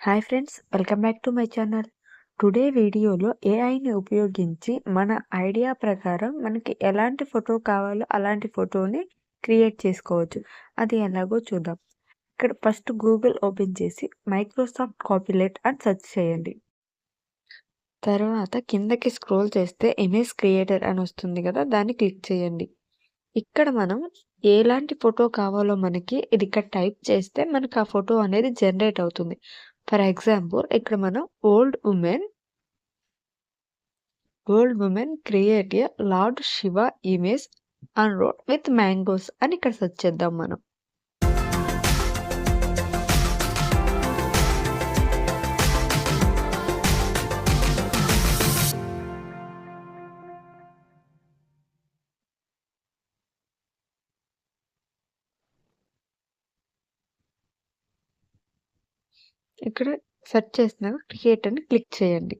Hi friends welcome back to my channel. Today వీడియోలో ఏఐని ఉపయోగించి మన ఐడియా ప్రకారం మనకి ఎలాంటి ఫోటో కావాలో అలాంటి ఫోటోని క్రియేట్ చేసుకోవచ్చు. అది ఎలాగో చూద్దాం. ఇక్కడ ఫస్ట్ గూగుల్ ఓపెన్ చేసి మైక్రోసాఫ్ట్ కాపీలెట్ అని సెర్చ్ చేయండి. తర్వాత కిందకి స్క్రోల్ చేస్తే ఇమేజ్ క్రియేటర్ అని వస్తుంది కదా దాన్ని క్లిక్ చేయండి. ఇక్కడ మనం ఎలాంటి ఫోటో కావాలో మనకి ఇది ఇక్కడ టైప్ చేస్తే మనకు ఆ ఫోటో అనేది జనరేట్ అవుతుంది. ఫర్ ఎగ్జాంపుల్ ఇక్కడ మనం old women old women create a lord Shiva image and road with mangoes అని ఇక్కడ సెర్చ్ చేద్దాం మనం. ఇక్కడ సెర్చ్ చేసినాక క్రియేట్ అని క్లిక్ చేయండి.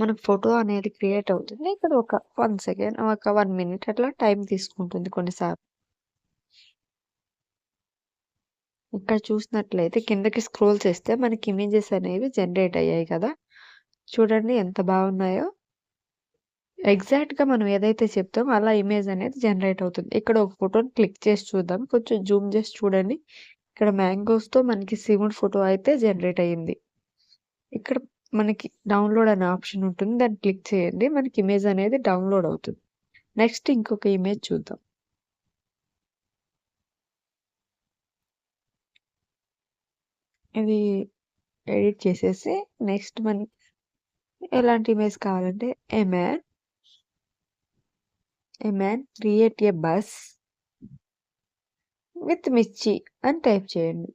మనకు ఫోటో అనేది క్రియేట్ అవుతుంది. ఇక్కడ ఒక వన్ సెకండ్ ఒక వన్ మినిట్ అట్లా టైం తీసుకుంటుంది కొన్నిసార్లు. ఇక్కడ చూసినట్లయితే కిందకి స్క్రోల్ చేస్తే మనకి ఇమేజెస్ అనేవి జనరేట్ అయ్యాయి కదా. చూడండి ఎంత బాగున్నాయో. ఎగ్జాక్ట్గా మనం ఏదైతే చెప్తామో అలా ఇమేజ్ అనేది జనరేట్ అవుతుంది. ఇక్కడ ఒక ఫోటోని క్లిక్ చేసి చూద్దాం. కొంచెం జూమ్ చేసి చూడండి. ఇక్కడ మ్యాంగోస్తో మనకి శివుడి ఫోటో అయితే జనరేట్ అయ్యింది. ఇక్కడ మనకి డౌన్లోడ్ అనే ఆప్షన్ ఉంటుంది. దాన్ని క్లిక్ చేయండి. మనకి ఇమేజ్ అనేది డౌన్లోడ్ అవుతుంది. నెక్స్ట్ ఇంకొక ఇమేజ్ చూద్దాం. ఇది ఎడిట్ చేసేసి నెక్స్ట్ మన ఎలాంటి ఇమేజ్ కావాలంటే a man a man create a bus with mirchi అని టైప్ చేయండి.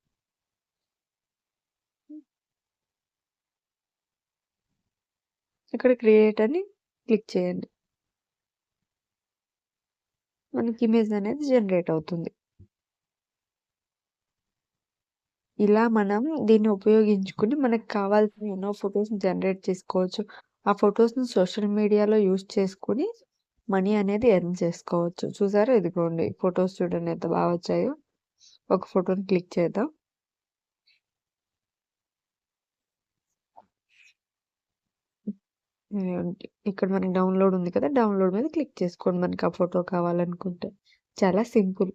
ఇక్కడ క్రియేట్ అని క్లిక్ చేయండి. మనకి ఇమేజ్ అనేది జనరేట్ అవుతుంది. ఇలా మనం దీన్ని ఉపయోగించుకుని మనకు కావాల్సిన ఎన్నో ఫొటోస్ని జనరేట్ చేసుకోవచ్చు. ఆ ఫొటోస్ని సోషల్ మీడియాలో యూస్ చేసుకుని మనీ అనేది ఎర్న్ చేసుకోవచ్చు. చూసారా? ఇదిగోండి. ఫొటోస్ చూడండి. ఎంత బాగా వచ్చాయో. ఒక ఫోటోని క్లిక్ చేద్దాం. ఇక్కడ మనకి డౌన్లోడ్ ఉంది కదా. డౌన్లోడ్ మీద క్లిక్ చేసుకోండి. మనకి ఆ ఫోటో కావాలనుకుంటే. చాలా సింపుల్.